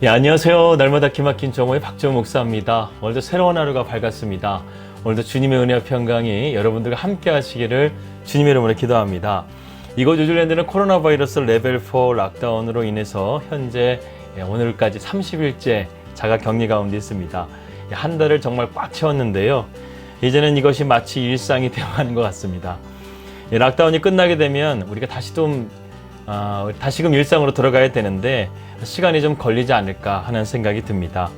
예, 안녕하세요. 날마다 기막힌 정오의 박재호 목사입니다. 오늘도 새로운 하루가 밝았습니다. 오늘도 주님의 은혜와 평강이 여러분들과 함께 하시기를 주님의 이름으로 기도합니다. 이곳 뉴질랜드는 코로나 바이러스 레벨 4 락다운으로 인해서 현재 예, 오늘까지 30일째 자가 격리 가운데 있습니다. 예, 한 달을 정말 꽉 채웠는데요. 이제는 이것이 마치 일상이 되어가는 것 같습니다. 이 락다운이 끝나게 되면 우리가 다시 좀 아, 다시금 일상으로 들어가야 되는데 시간이 좀 걸리지 않을까 하는 생각이 듭니다.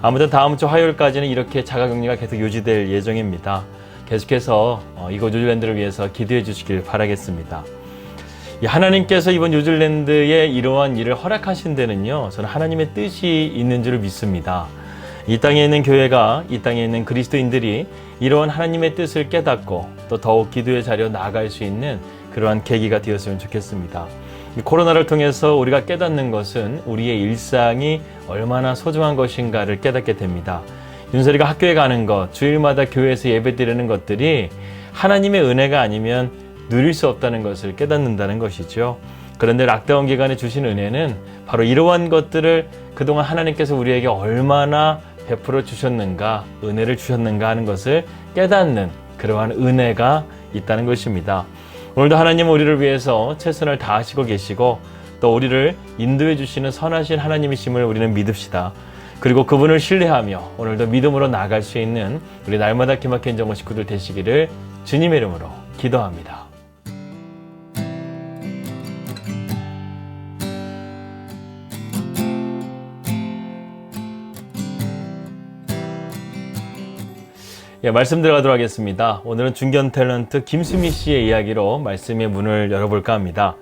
아무튼 다음 주 화요일까지는 이렇게 자가격리가 계속 유지될 예정입니다. 계속해서 어, 이곳 뉴질랜드를 위해서 기도해 주시길 바라겠습니다. 이 하나님께서 이번 뉴질랜드에 이러한 일을 허락하신 데는요, 저는 하나님의 뜻이 있는 줄을 믿습니다. 이 땅에 있는 교회가, 이 땅에 있는 그리스도인들이 이러한 하나님의 뜻을 깨닫고 또 더욱 기도의 자리로 나아갈 수 있는 그러한 계기가 되었으면 좋겠습니다. 이 코로나를 통해서 우리가 깨닫는 것은 우리의 일상이 얼마나 소중한 것인가를 깨닫게 됩니다. 윤설이가 학교에 가는 것, 주일마다 교회에서 예배 드리는 것들이 하나님의 은혜가 아니면 누릴 수 없다는 것을 깨닫는다는 것이죠. 그런데 락다운 기간에 주신 은혜는 바로 이러한 것들을 그동안 하나님께서 우리에게 얼마나 베풀어 주셨는가, 은혜를 주셨는가 하는 것을 깨닫는 그러한 은혜가 있다는 것입니다. 오늘도 하나님 우리를 위해서 최선을 다하시고 계시고 또 우리를 인도해 주시는 선하신 하나님이심을 우리는 믿읍시다. 그리고 그분을 신뢰하며 오늘도 믿음으로 나아갈 수 있는 우리 날마다 기막힌 정호 식구들 되시기를 주님의 이름으로 기도합니다. 예, 말씀 들어가도록 하겠습니다. 오늘은 중견 탤런트 김수미 씨의 이야기로 말씀의 문을 열어볼까 합니다.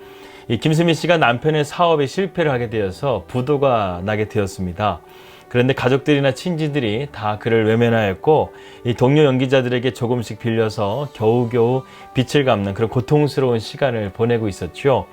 이 김수미 씨가 남편의 사업에 실패를 하게 되어서 부도가 나게 되었습니다. 그런데 가족들이나 친지들이 다 그를 외면하였고 이 동료 연기자들에게 조금씩 빌려서 겨우겨우 빛을 갚는 그런 고통스러운 시간을 보내고 있었죠.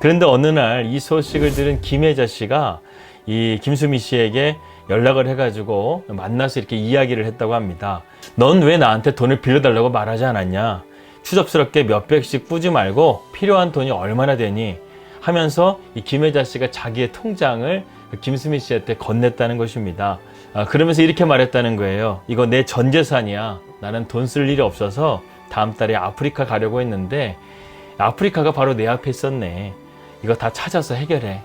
그런데 어느 날 이 소식을 들은 김혜자 씨가 이 김수미 씨에게 연락을 해가지고 만나서 이렇게 이야기를 했다고 합니다. 넌 왜 나한테 돈을 빌려달라고 말하지 않았냐? 추접스럽게 몇백씩 뿌지 말고 필요한 돈이 얼마나 되니? 하면서 이 김혜자 씨가 자기의 통장을 그 김수미 씨한테 건넸다는 것입니다. 아, 그러면서 이렇게 말했다는 거예요. 이거 내 전 재산이야. 나는 돈 쓸 일이 없어서 다음 달에 아프리카 가려고 했는데 아프리카가 바로 내 앞에 있었네. 이거 다 찾아서 해결해.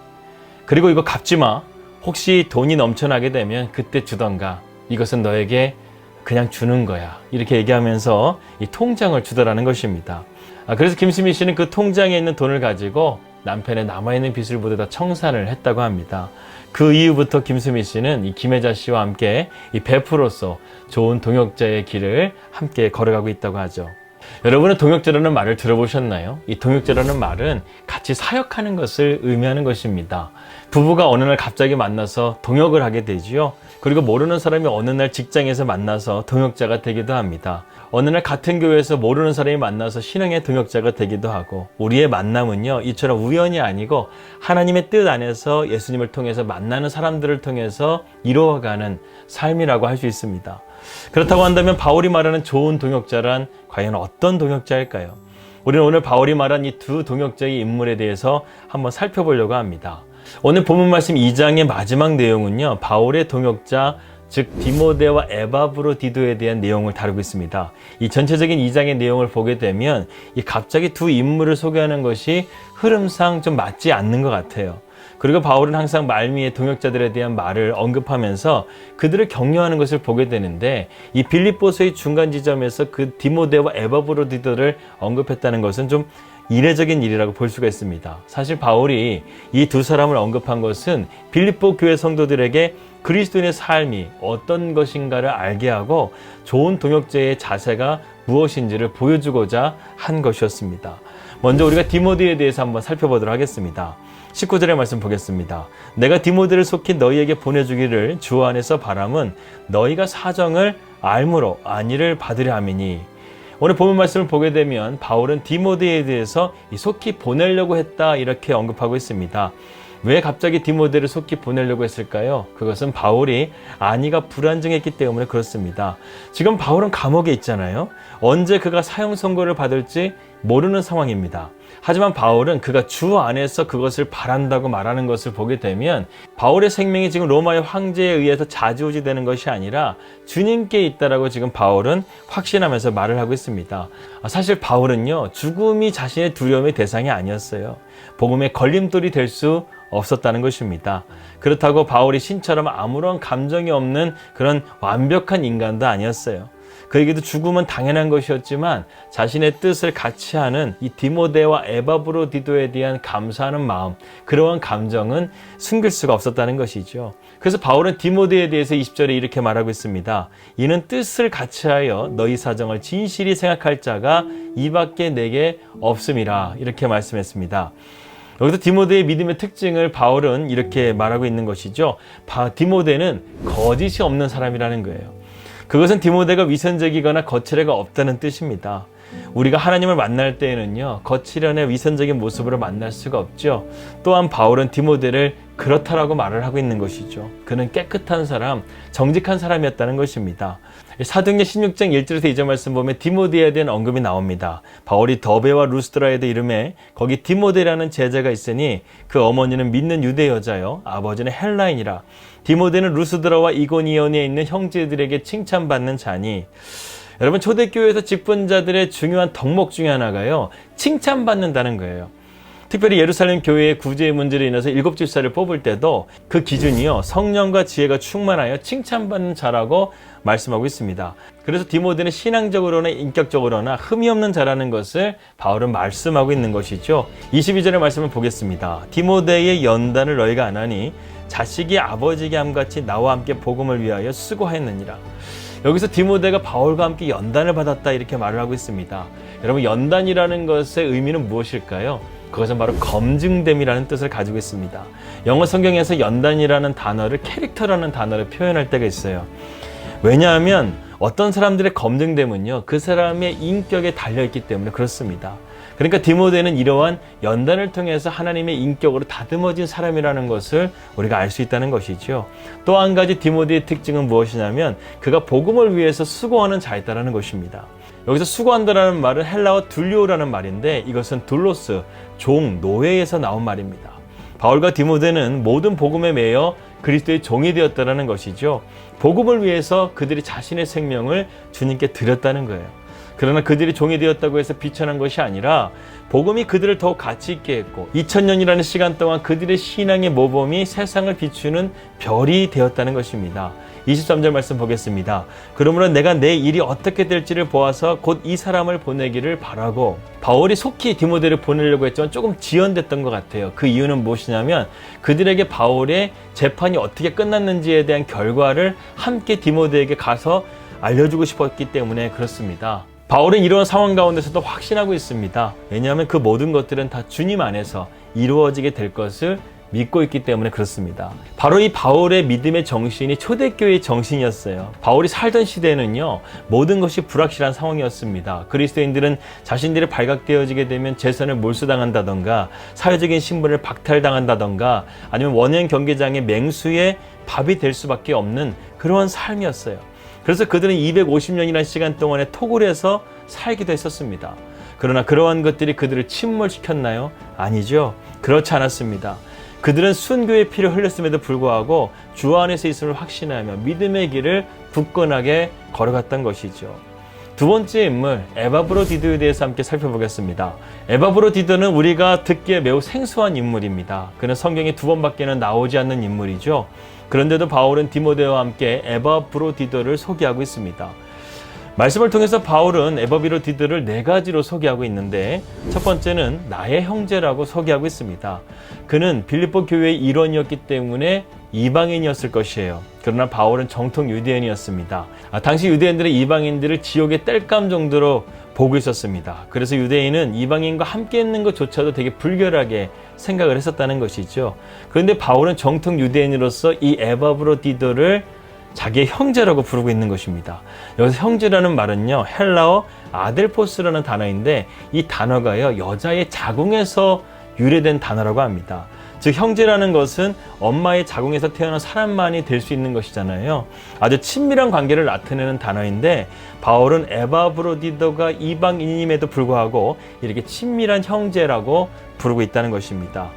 그리고 이거 갚지 마. 혹시 돈이 넘쳐나게 되면 그때 주던가. 이것은 너에게 그냥 주는 거야. 이렇게 얘기하면서 이 통장을 주더라는 것입니다. 아, 그래서 김수미 씨는 그 통장에 있는 돈을 가지고 남편의 남아있는 빚을 모두 다 청산을 했다고 합니다. 그 이후부터 김수미 씨는 이 김혜자 씨와 함께 이 베프로서 좋은 동역자의 길을 함께 걸어가고 있다고 하죠. 여러분은 동역자라는 말을 들어보셨나요? 이 동역자라는 말은 같이 사역하는 것을 의미하는 것입니다. 부부가 어느 날 갑자기 만나서 동역을 하게 되지요. 그리고 모르는 사람이 어느 날 직장에서 만나서 동역자가 되기도 합니다. 어느 날 같은 교회에서 모르는 사람이 만나서 신앙의 동역자가 되기도 하고 우리의 만남은요 이처럼 우연이 아니고 하나님의 뜻 안에서 예수님을 통해서 만나는 사람들을 통해서 이루어가는 삶이라고 할 수 있습니다. 그렇다고 한다면 바울이 말하는 좋은 동역자란 과연 어떤 동역자일까요? 우리는 오늘 바울이 말한 이 두 동역자의 인물에 대해서 한번 살펴보려고 합니다. 오늘 본문 말씀 2장의 마지막 내용은요, 바울의 동역자, 즉 디모데와 에바브로 디도에 대한 내용을 다루고 있습니다. 이 전체적인 2장의 내용을 보게 되면 이 갑자기 두 인물을 소개하는 것이 흐름상 좀 맞지 않는 것 같아요. 그리고 바울은 항상 말미에 동역자들에 대한 말을 언급하면서 그들을 격려하는 것을 보게 되는데 이 빌립보서의 중간 지점에서 그 디모데와 에바브로디도를 언급했다는 것은 좀 이례적인 일이라고 볼 수가 있습니다. 사실 바울이 이 두 사람을 언급한 것은 빌립보 교회 성도들에게 그리스도인의 삶이 어떤 것인가를 알게 하고 좋은 동역자의 자세가 무엇인지를 보여주고자 한 것이었습니다. 먼저 우리가 디모데에 대해서 한번 살펴보도록 하겠습니다. 19절의 말씀 보겠습니다. 내가 디모데를 속히 너희에게 보내주기를 주 안에서 바람은 너희가 사정을 알므로 안위를 받으려 함이니 오늘 본문 말씀을 보게 되면 바울은 디모데에 대해서 속히 보내려고 했다 이렇게 언급하고 있습니다. 왜 갑자기 디모데를 속히 보내려고 했을까요? 그것은 바울이 안위가 불안정했기 때문에 그렇습니다. 지금 바울은 감옥에 있잖아요. 언제 그가 사형 선고를 받을지 모르는 상황입니다. 하지만 바울은 그가 주 안에서 그것을 바란다고 말하는 것을 보게 되면 바울의 생명이 지금 로마의 황제에 의해서 좌지우지되는 것이 아니라 주님께 있다라고 지금 바울은 확신하면서 말을 하고 있습니다. 아, 사실 바울은요 죽음이 자신의 두려움의 대상이 아니었어요. 복음의 걸림돌이 될 수 없었다는 것입니다. 그렇다고 바울이 신처럼 아무런 감정이 없는 그런 완벽한 인간도 아니었어요. 그에게도 죽음은 당연한 것이었지만 자신의 뜻을 같이 하는 이 디모데와 에바브로디도에 대한 감사하는 마음, 그러한 감정은 숨길 수가 없었다는 것이죠. 그래서 바울은 디모데에 대해서 20절에 이렇게 말하고 있습니다. 이는 뜻을 같이 하여 너희 사정을 진실히 생각할 자가 이밖에 내게 없음이라 이렇게 말씀했습니다. 여기서 디모데의 믿음의 특징을 바울은 이렇게 말하고 있는 것이죠. 디모데는 거짓이 없는 사람이라는 거예요. 그것은 디모데가 위선적이거나 거칠애가 없다는 뜻입니다. 우리가 하나님을 만날 때에는요, 거칠연의 위선적인 모습으로 만날 수가 없죠. 또한 바울은 디모데를 그렇다라고 말을 하고 있는 것이죠. 그는 깨끗한 사람, 정직한 사람이었다는 것입니다. 사도행전 16장 1절에서 2절 말씀 보면 디모데에 대한 언급이 나옵니다. 바울이 더베와 루스드라에도 이름에 거기 디모데라는 제자가 있으니 그 어머니는 믿는 유대 여자요 아버지는 헬라인이라 디모데는 루스드라와 이고니온에 있는 형제들에게 칭찬받는 자니 여러분 초대교회에서 직분자들의 중요한 덕목 중에 하나가요 칭찬받는다는 거예요. 특별히 예루살렘 교회의 구제의 문제로 인해서 일곱 집사를 뽑을 때도 그 기준이요 성령과 지혜가 충만하여 칭찬받는 자라고 말씀하고 있습니다. 그래서 디모데는 신앙적으로나 인격적으로나 흠이 없는 자라는 것을 바울은 말씀하고 있는 것이죠. 22절의 말씀을 보겠습니다. 디모데의 연단을 너희가 안 하니 자식이 아버지에게 함같이 나와 함께 복음을 위하여 수고하였느니라. 여기서 디모데가 바울과 함께 연단을 받았다 이렇게 말을 하고 있습니다. 여러분 연단이라는 것의 의미는 무엇일까요? 그것은 바로 검증됨이라는 뜻을 가지고 있습니다. 영어 성경에서 연단이라는 단어를 캐릭터라는 단어를 표현할 때가 있어요. 왜냐하면 어떤 사람들의 검증됨은요, 그 사람의 인격에 달려있기 때문에 그렇습니다. 그러니까 디모데는 이러한 연단을 통해서 하나님의 인격으로 다듬어진 사람이라는 것을 우리가 알 수 있다는 것이죠. 또 한 가지 디모데의 특징은 무엇이냐면 그가 복음을 위해서 수고하는 자였다는 것입니다. 여기서 수고한다라는 말은 헬라어 둘리오라는 말인데 이것은 둘로스, 종, 노예에서 나온 말입니다. 바울과 디모데는 모든 복음에 매여 그리스도의 종이 되었다는 것이죠. 복음을 위해서 그들이 자신의 생명을 주님께 드렸다는 거예요. 그러나 그들이 종이 되었다고 해서 비천한 것이 아니라 복음이 그들을 더욱 가치 있게 했고 2000년이라는 시간 동안 그들의 신앙의 모범이 세상을 비추는 별이 되었다는 것입니다. 23절 말씀 보겠습니다. 그러므로 내가 내 일이 어떻게 될지를 보아서 곧 이 사람을 보내기를 바라고 바울이 속히 디모데를 보내려고 했지만 조금 지연됐던 것 같아요. 그 이유는 무엇이냐면 그들에게 바울의 재판이 어떻게 끝났는지에 대한 결과를 함께 디모데에게 가서 알려주고 싶었기 때문에 그렇습니다. 바울은 이런 상황 가운데서도 확신하고 있습니다. 왜냐하면 그 모든 것들은 다 주님 안에서 이루어지게 될 것을 믿고 있기 때문에 그렇습니다. 바로 이 바울의 믿음의 정신이 초대교회의 정신이었어요. 바울이 살던 시대에는요, 모든 것이 불확실한 상황이었습니다. 그리스도인들은 자신들이 발각되어지게 되면 재산을 몰수당한다던가, 사회적인 신분을 박탈당한다던가, 아니면 원형 경기장의 맹수의 밥이 될 수밖에 없는 그러한 삶이었어요. 그래서 그들은 250년이라는 시간 동안에 토굴에서 살기도 했었습니다. 그러나 그러한 것들이 그들을 침몰시켰나요? 아니죠. 그렇지 않았습니다. 그들은 순교의 피를 흘렸음에도 불구하고 주 안에서 있음을 확신하며 믿음의 길을 굳건하게 걸어갔던 것이죠. 두 번째 인물 에바브로디도에 대해서 함께 살펴보겠습니다. 에바브로디도는 우리가 듣기에 매우 생소한 인물입니다. 그는 성경에 두 번밖에는 나오지 않는 인물이죠. 그런데도 바울은 디모데와 함께 에바브로디도를 소개하고 있습니다. 말씀을 통해서 바울은 에바비로디도를 네 가지로 소개하고 있는데 첫 번째는 나의 형제라고 소개하고 있습니다. 그는 빌립보 교회의 일원이었기 때문에 이방인이었을 것이에요. 그러나 바울은 정통 유대인이었습니다. 아, 당시 유대인들은 이방인들을 지옥의 땔감 정도로 보고 있었습니다. 그래서 유대인은 이방인과 함께 있는 것조차도 되게 불결하게 생각을 했었다는 것이죠. 그런데 바울은 정통 유대인으로서 이 에바브로디도를 자기의 형제라고 부르고 있는 것입니다. 여기서 형제라는 말은요, 헬라어 아델포스라는 단어인데 이 단어가요, 여자의 자궁에서 유래된 단어라고 합니다. 즉 형제라는 것은 엄마의 자궁에서 태어난 사람만이 될 수 있는 것이잖아요. 아주 친밀한 관계를 나타내는 단어인데 바울은 에바브로디도가 이방인임에도 불구하고 이렇게 친밀한 형제라고 부르고 있다는 것입니다.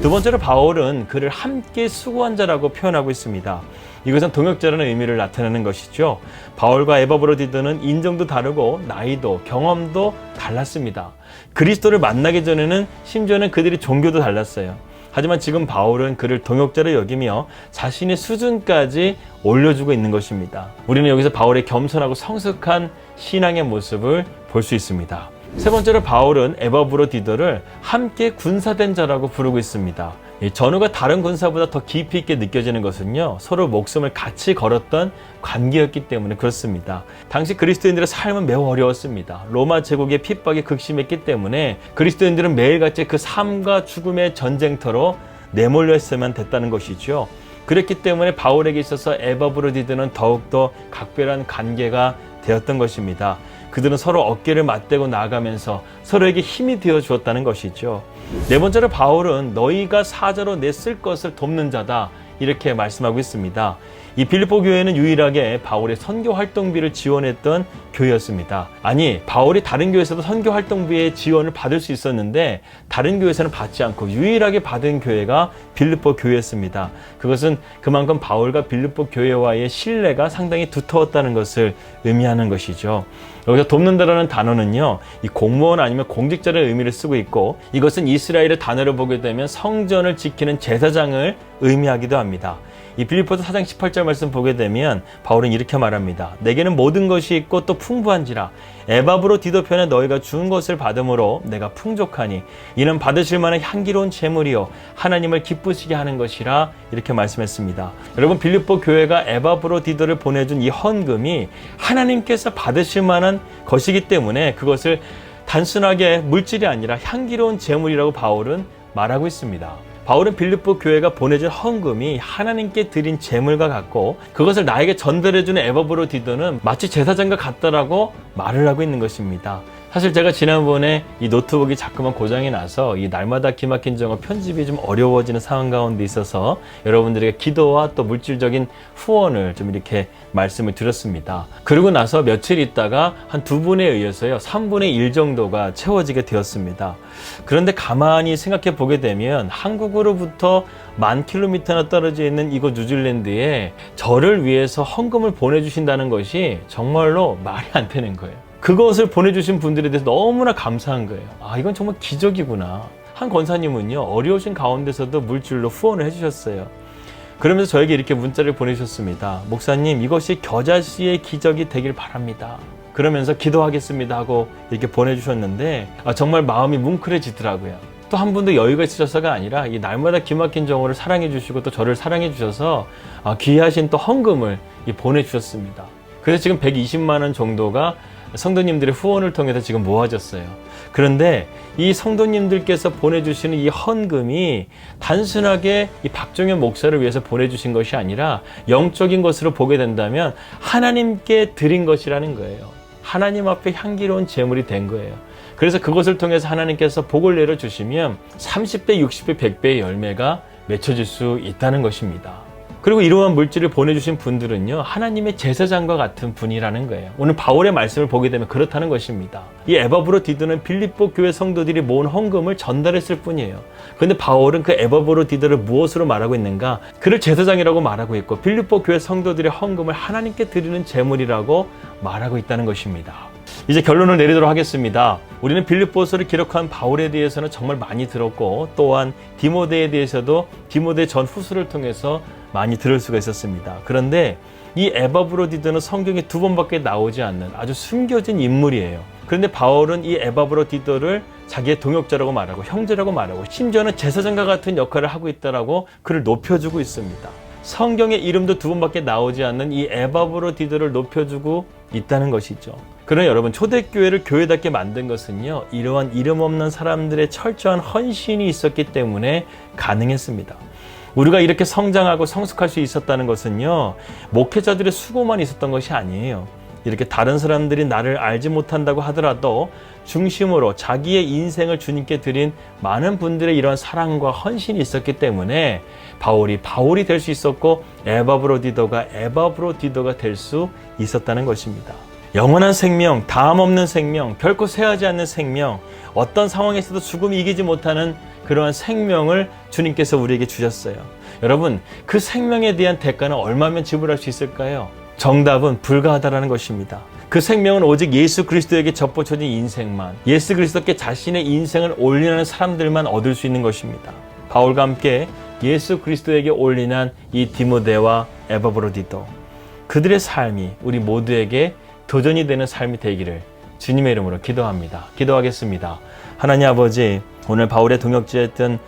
두 번째로 바울은 그를 함께 수고한 자라고 표현하고 있습니다. 이것은 동역자라는 의미를 나타내는 것이죠. 바울과 에바브로디도는 인정도 다르고 나이도 경험도 달랐습니다. 그리스도를 만나기 전에는 심지어는 그들이 종교도 달랐어요. 하지만 지금 바울은 그를 동역자로 여기며 자신의 수준까지 올려주고 있는 것입니다. 우리는 여기서 바울의 겸손하고 성숙한 신앙의 모습을 볼 수 있습니다. 세 번째로 바울은 에바브로 디도를 함께 군사된 자라고 부르고 있습니다. 이 전후가 다른 군사보다 더 깊이 있게 느껴지는 것은요, 서로 목숨을 같이 걸었던 관계였기 때문에 그렇습니다. 당시 그리스도인들의 삶은 매우 어려웠습니다. 로마 제국의 핍박이 극심했기 때문에 그리스도인들은 매일같이 그 삶과 죽음의 전쟁터로 내몰려 있어야만 됐다는 것이죠. 그랬기 때문에 바울에게 있어서 에바브로디드는 더욱더 각별한 관계가 되었던 것입니다. 그들은 서로 어깨를 맞대고 나아가면서 서로에게 힘이 되어 주었다는 것이죠. 네 번째로 바울은 너희가 사자로 내 쓸 것을 돕는 자다. 이렇게 말씀하고 있습니다. 이 빌립보 교회는 유일하게 바울의 선교 활동비를 지원했던 교회였습니다. 아니, 바울이 다른 교회에서도 선교 활동비의 지원을 받을 수 있었는데 다른 교회에서는 받지 않고 유일하게 받은 교회가 빌립보 교회였습니다. 그것은 그만큼 바울과 빌립보 교회와의 신뢰가 상당히 두터웠다는 것을 의미하는 것이죠. 여기서 돕는다라는 단어는요, 이 공무원 아니면 공직자의 의미를 쓰고 있고 이것은 이스라엘의 단어를 보게 되면 성전을 지키는 제사장을 의미하기도 합니다. 이 빌립보서 4장 18절 말씀 보게 되면 바울은 이렇게 말합니다. 내게는 모든 것이 있고 또 풍부한지라 에바브로 디도편에 너희가 준 것을 받음으로 내가 풍족하니 이는 받으실 만한 향기로운 제물이요 하나님을 기쁘시게 하는 것이라 이렇게 말씀했습니다. 여러분 빌립보 교회가 에바브로 디도를 보내준 이 헌금이 하나님께서 받으실 만한 것이기 때문에 그것을 단순하게 물질이 아니라 향기로운 제물이라고 바울은 말하고 있습니다. 바울은 빌립보 교회가 보내준 헌금이 하나님께 드린 제물과 같고 그것을 나에게 전달해주는 에버브로 디도는 마치 제사장과 같다라고 말을 하고 있는 것입니다. 사실 제가 지난번에 이 노트북이 자꾸만 고장이 나서 이 날마다 기막힌 정어 편집이 좀 어려워지는 상황 가운데 있어서 여러분들에게 기도와 또 물질적인 후원을 좀 이렇게 말씀을 드렸습니다. 그러고 나서 며칠 있다가 한 두 분에 의해서요, 3분의 1 정도가 채워지게 되었습니다. 그런데 가만히 생각해 보게 되면 한국으로부터 만 킬로미터나 떨어져 있는 이곳 뉴질랜드에 저를 위해서 헌금을 보내주신다는 것이 정말로 말이 안 되는 거예요. 그것을 보내주신 분들에 대해서 너무나 감사한 거예요. 아, 이건 정말 기적이구나. 한 권사님은요, 어려우신 가운데서도 물질로 후원을 해주셨어요. 그러면서 저에게 이렇게 문자를 보내셨습니다. 목사님, 이것이 겨자씨의 기적이 되길 바랍니다. 그러면서 기도하겠습니다 하고 이렇게 보내주셨는데, 아, 정말 마음이 뭉클해지더라고요. 또 한 분도 여유가 있으셔서가 아니라 이 날마다 기막힌 정오를 사랑해 주시고 또 저를 사랑해 주셔서 아, 귀하신 또 헌금을 이 보내주셨습니다. 그래서 지금 120만 원 정도가 성도님들의 후원을 통해서 지금 모아졌어요. 그런데 이 성도님들께서 보내주시는 이 헌금이 단순하게 이 박종현 목사를 위해서 보내주신 것이 아니라 영적인 것으로 보게 된다면 하나님께 드린 것이라는 거예요. 하나님 앞에 향기로운 제물이 된 거예요. 그래서 그것을 통해서 하나님께서 복을 내려주시면 30배, 60배, 100배의 열매가 맺혀질 수 있다는 것입니다. 그리고 이러한 물질을 보내주신 분들은요, 하나님의 제사장과 같은 분이라는 거예요. 오늘 바울의 말씀을 보게 되면 그렇다는 것입니다. 이 에바브로 디도는 빌립보 교회 성도들이 모은 헌금을 전달했을 뿐이에요. 그런데 바울은 그 에바브로 디도를 무엇으로 말하고 있는가? 그를 제사장이라고 말하고 있고, 빌립보 교회 성도들의 헌금을 하나님께 드리는 제물이라고 말하고 있다는 것입니다. 이제 결론을 내리도록 하겠습니다. 우리는 빌립보서를 기록한 바울에 대해서는 정말 많이 들었고 또한 디모데에 대해서도 디모데 전 후수를 통해서 많이 들을 수가 있었습니다. 그런데 이 에바브로디드는 성경에 두 번밖에 나오지 않는 아주 숨겨진 인물이에요. 그런데 바울은 이 에바브로디도를 자기의 동역자라고 말하고 형제라고 말하고 심지어는 제사장과 같은 역할을 하고 있다라고 그를 높여주고 있습니다. 성경의 이름도 두 번밖에 나오지 않는 이 에바브로디도를 높여주고 있다는 것이죠. 그러나 여러분 초대교회를 교회답게 만든 것은요 이러한 이름 없는 사람들의 철저한 헌신이 있었기 때문에 가능했습니다. 우리가 이렇게 성장하고 성숙할 수 있었다는 것은요 목회자들의 수고만 있었던 것이 아니에요. 이렇게 다른 사람들이 나를 알지 못한다고 하더라도 중심으로 자기의 인생을 주님께 드린 많은 분들의 이런 사랑과 헌신이 있었기 때문에 바울이 바울이 될 수 있었고 에바브로디도가 에바브로디도가 될 수 있었다는 것입니다. 영원한 생명, 다음 없는 생명, 결코 쇠하지 않는 생명, 어떤 상황에서도 죽음이 이기지 못하는 그러한 생명을 주님께서 우리에게 주셨어요. 여러분, 그 생명에 대한 대가는 얼마면 지불할 수 있을까요? 정답은 불가하다라는 것입니다. 그 생명은 오직 예수 그리스도에게 접붙여진 인생만, 예수 그리스도께 자신의 인생을 올리는 사람들만 얻을 수 있는 것입니다. 바울과 함께 예수 그리스도에게 올인한 이 디모데와 에바브로디도 그들의 삶이 우리 모두에게 도전이 되는 삶이 되기를 주님의 이름으로 기도합니다. 기도하겠습니다. 하나님 아버지, 오늘 바울의 동역지였던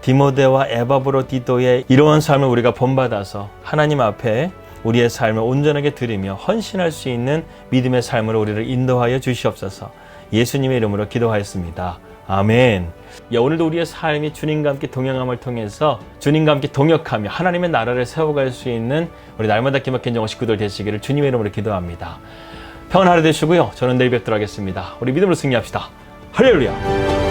디모데와 에바브로 디도의 이러한 삶을 우리가 본받아서 하나님 앞에 우리의 삶을 온전하게 드리며 헌신할 수 있는 믿음의 삶으로 우리를 인도하여 주시옵소서. 예수님의 이름으로 기도하였습니다. 아멘. 야, 오늘도 우리의 삶이 주님과 함께 동행함을 통해서 주님과 함께 동역하며 하나님의 나라를 세워갈 수 있는 우리 날마다 기막힌 정식 구들 되시기를 주님의 이름으로 기도합니다. 평안 하루 되시고요. 저는 내일 뵙도록 하겠습니다. 우리 믿음으로 승리합시다. 할렐루야!